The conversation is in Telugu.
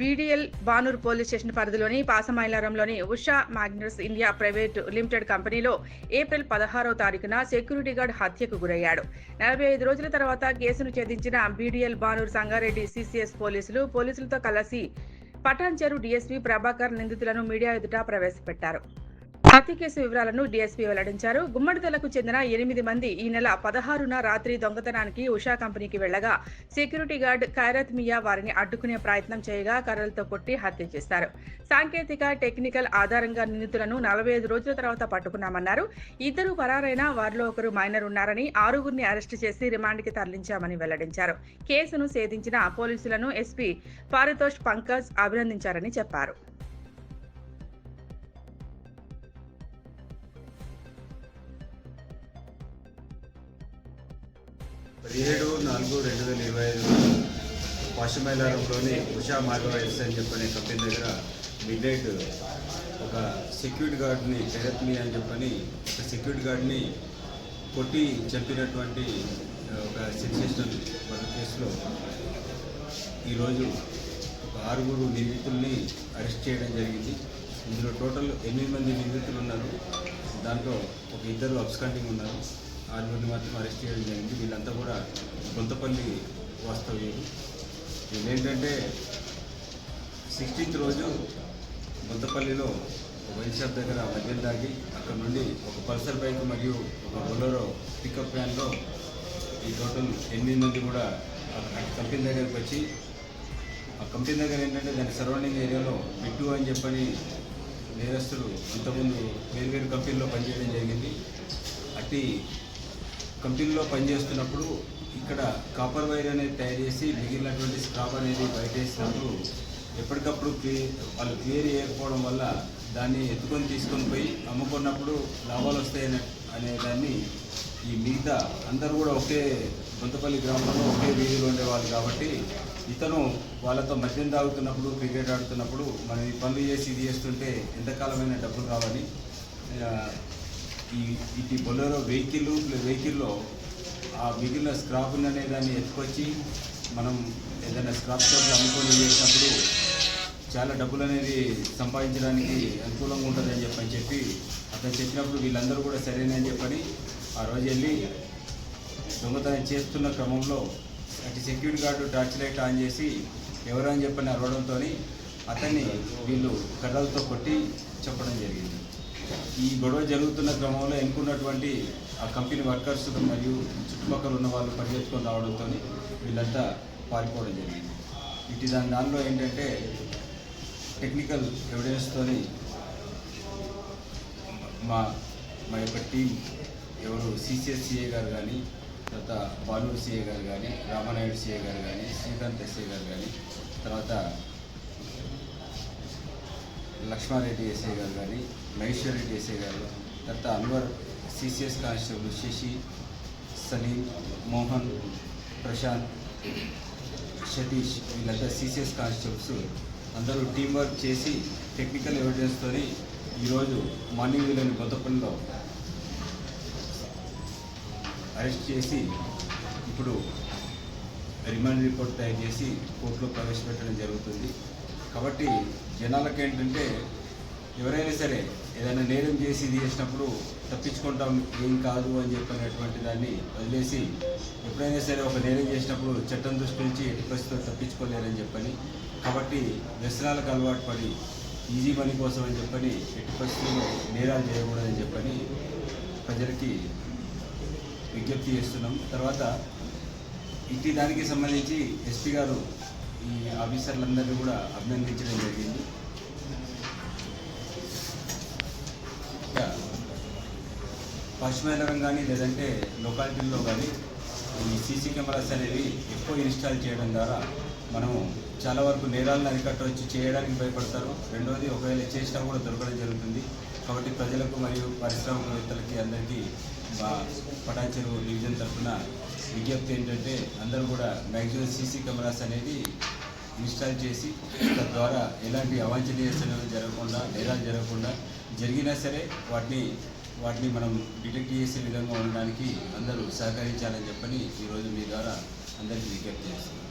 బీడీఎల్ బానూర్ పోలీస్ స్టేషన్ పరిధిలోని పాసమైలారంలోని Usha Magnus India private limited కంపెనీలో ఏప్రిల్ పదహారవ తారీఖున సెక్యూరిటీ గార్డ్ హత్యకు గురయ్యాడు. నలభై ఐదు రోజుల తర్వాత కేసును ఛేదించిన బీడీఎల్ బానూర్ సంగారెడ్డి సిసిఎస్ పోలీసులు పోలీసులతో కలిసి పటాన్చెరు డీఎస్పీ ప్రభాకర్ నిందితులను మీడియా ఎదుట ప్రవేశపెట్టారు. హత్య కేసు వివరాలను డీఎస్పీ వెల్లడించారు. గుమ్మడిదలకు చెందిన ఎనిమిది మంది ఈ నెల పదహారున రాత్రి దొంగతనానికి ఉషా కంపెనీకి వెళ్ళగా సెక్యూరిటీ గార్డ్ ఖైరత్ మియా వారిని అడ్డుకునే ప్రయత్నం చేయగా కర్రలతో కొట్టి హత్య చేశారు. సాంకేతిక టెక్నికల్ ఆధారంగా నిందితులను నలభై ఐదు రోజుల తర్వాత పట్టుకున్నామన్నారు. ఇద్దరు పరారైన వారిలో ఒకరు మైనర్ ఉన్నారని ఆరుగురిని అరెస్టు చేసి రిమాండ్కి తరలించామని వెల్లడించారు. కేసును సేధించిన పోలీసులను ఎస్పీ పారితోష్ పంకజ్ అభినందించారని చెప్పారు. పదిహేడు నాలుగు రెండు వేల ఇరవై ఐదు పశ్చిమైలారంలోని ఉషా మార్గవైస్ అని చెప్పనే కంపెనీ దగ్గర మిడ్ నైట్ ఒక సెక్యూరిటీ గార్డ్ని శరత్మి అని చెప్పని ఒక సెక్యూరిటీ గార్డ్ని కొట్టి చంపినటువంటి ఒక సెన్సేషనల్ మర్డర్ కేసులో. ఈరోజు ఒక ఆరుగురు నిందితుల్ని అరెస్ట్ చేయడం జరిగింది. ఇందులో టోటల్ ఎనిమిది మంది నిందితులు ఉన్నారు. దాంట్లో ఒక ఇద్దరు అబ్స్కాండింగ్ ఉన్నారు. ఆరుగురిని మాత్రం అరెస్ట్ చేయడం జరిగింది. వీళ్ళంతా కూడా గుంతపల్లి వాస్తవ్యులు ఏంటంటే సిక్స్టీన్త్ రోజు గుంతపల్లిలో ఒక వైన్ షాప్ దగ్గర మద్యం దాగి అక్కడ నుండి ఒక పల్సర్ బైక్ మరియు ఒక బొలరో పికప్ వ్యాన్లో ఈ టోటల్ ఎనిమిది మంది కూడా కంపెనీ దగ్గరికి వచ్చి ఆ కంపెనీ దగ్గర ఏంటంటే దాని సరౌండింగ్ ఏరియాలో బిట్టు అని చెప్పని నేరస్తులు ఇంతకుముందు వేరు వేరు కంపెనీలో పనిచేయడం జరిగింది. అట్టి కంపెనీలో పనిచేస్తున్నప్పుడు ఇక్కడ కాపర్ వైర్ అనేది తయారు చేసి మిగిలినటువంటి స్క్రాప్ అనేది బయట వేసినప్పుడు ఎప్పటికప్పుడు క్లియర్ వాళ్ళు క్లియర్ చేయకపోవడం వల్ల దాన్ని ఎత్తుకొని తీసుకొని పోయి అమ్ముకున్నప్పుడు లాభాలు వస్తాయనే అనే దాన్ని ఈ మిగతా అందరూ కూడా ఒకే కొంతపల్లి గ్రామంలో ఒకే వీధిలో ఉండేవాళ్ళు కాబట్టి ఇతను వాళ్ళతో మద్యం తాగుతున్నప్పుడు క్రికెట్ ఆడుతున్నప్పుడు మనం ఈ పనులు చేసి ఇది చేస్తుంటే ఎంతకాలమైన డబ్బులు కావాలి. ఈ ఇటు బొలెరో వెహికల్ వెహికల్లో ఆ మిగిలిన స్క్రాప్ని అనే దాన్ని ఎత్తుకొచ్చి మనం ఏదైనా స్క్రాప్ షాప్లో అమ్ముకొని చేసినప్పుడు చాలా డబ్బులు అనేది సంపాదించడానికి అనుకూలంగా ఉంటుందని చెప్పని చెప్పి అతను చెప్పినప్పుడు వీళ్ళందరూ కూడా సరేనని చెప్పని ఆ రోజు వెళ్ళి దొంగతనం చేస్తున్న క్రమంలో అటు security guard torch light on చేసి ఎవరని అని చెప్పని అరవడంతో అతన్ని వీళ్ళు కర్రలతో కొట్టి చెప్పడం జరిగింది. ఈ గొడవ జరుగుతున్న క్రమంలో ఎన్నుకున్నటువంటి ఆ కంపెనీ వర్కర్స్ మరియు చుట్టుపక్కల ఉన్న వాళ్ళు పరిగెత్తుకొని రావడంతో వీళ్ళంతా పారిపోవడం జరిగింది. ఇటు దాని దానిలో ఏంటంటే టెక్నికల్ ఎవిడెన్స్తోని మా మా యొక్క టీం ఎవరు సిసిఎస్సిఏ గారు కానీ తర్వాత బాలూరు సిఏ గారు కానీ రామానాయుడు సిఏ గారు కానీ శ్రీకాంత్ ఎస్ఏ గారు కానీ తర్వాత లక్ష్మారెడ్డి ఎస్ఐ గారు కానీ మహేశ్వర్ రెడ్డి ఎస్ఐ గారు తర్వాత అన్వర్ సిసిఎస్ కానిస్టేబుల్ శశి సలీం మోహన్ ప్రశాంత్ సతీష్ వీళ్ళంతా సిసిఎస్ కానిస్టేబుల్స్. అందరూ టీం వర్క్ చేసి టెక్నికల్ ఎవిడెన్స్తో ఈరోజు మార్నింగ్ వీళ్ళని కొత్తపల్లిలో అరెస్ట్ చేసి ఇప్పుడు రిమాండ్ రిపోర్ట్ తయారు చేసి కోర్టులో ప్రవేశపెట్టడం జరుగుతుంది. కాబట్టి జనాలకు ఏంటంటే ఎవరైనా సరే ఏదైనా నేరం చేసి ఇది చేసినప్పుడు తప్పించుకుంటాం ఏం కాదు అని చెప్పినటువంటి దాన్ని వదిలేసి ఎప్పుడైనా సరే ఒక నేరం చేసినప్పుడు చట్టం దృష్టి నుంచి ఎట్టి పరిస్థితులు తప్పించుకోలేరని చెప్పని కాబట్టి వ్యసనాలకు అలవాటు పడి ఈజీ మనీ కోసం అని చెప్పని ఎట్టి పరిస్థితుల్లో నేరాలు చేయకూడదని చెప్పని ప్రజలకి విజ్ఞప్తి చేస్తున్నాం. తర్వాత ఇట్టి దానికి సంబంధించి ఎస్పీ గారు ఈ ఆఫీసర్లందరినీ కూడా అభినందించడం జరిగింది. పశ్చిమ పశ్చిమేతరం కానీ లేదంటే లొకాలిటీల్లో కానీ ఈ సీసీ కెమెరాస్ అనేవి ఎక్కువ ఇన్స్టాల్ చేయడం ద్వారా మనము చాలా వరకు నేరాలను అరికట్టవచ్చు చేయడానికి భయపడతారు. రెండవది ఒకవేళ చేసినా కూడా దొరకడం జరుగుతుంది. కాబట్టి ప్రజలకు మరియు పారిశ్రామికవేత్తలకి అందరికీ మా చెరువు డివిజన్ తరఫున విజ్ఞప్తి ఏంటంటే అందరూ కూడా మ్యాక్సిమం సీసీ కెమెరాస్ అనేది ఇన్స్టాల్ చేసి తద్వారా ఎలాంటి అవాంఛనీయ సంఘటనలు జరగకుండా నేరాలు జరగకుండా జరిగినా సరే వాటిని వాటిని మనం డిటెక్ట్ చేసే విధంగా ఉండడానికి అందరూ సహకరించాలని చెప్పని ఈరోజు మీ ద్వారా అందరికీ విజ్ఞప్తి చేస్తున్నాం.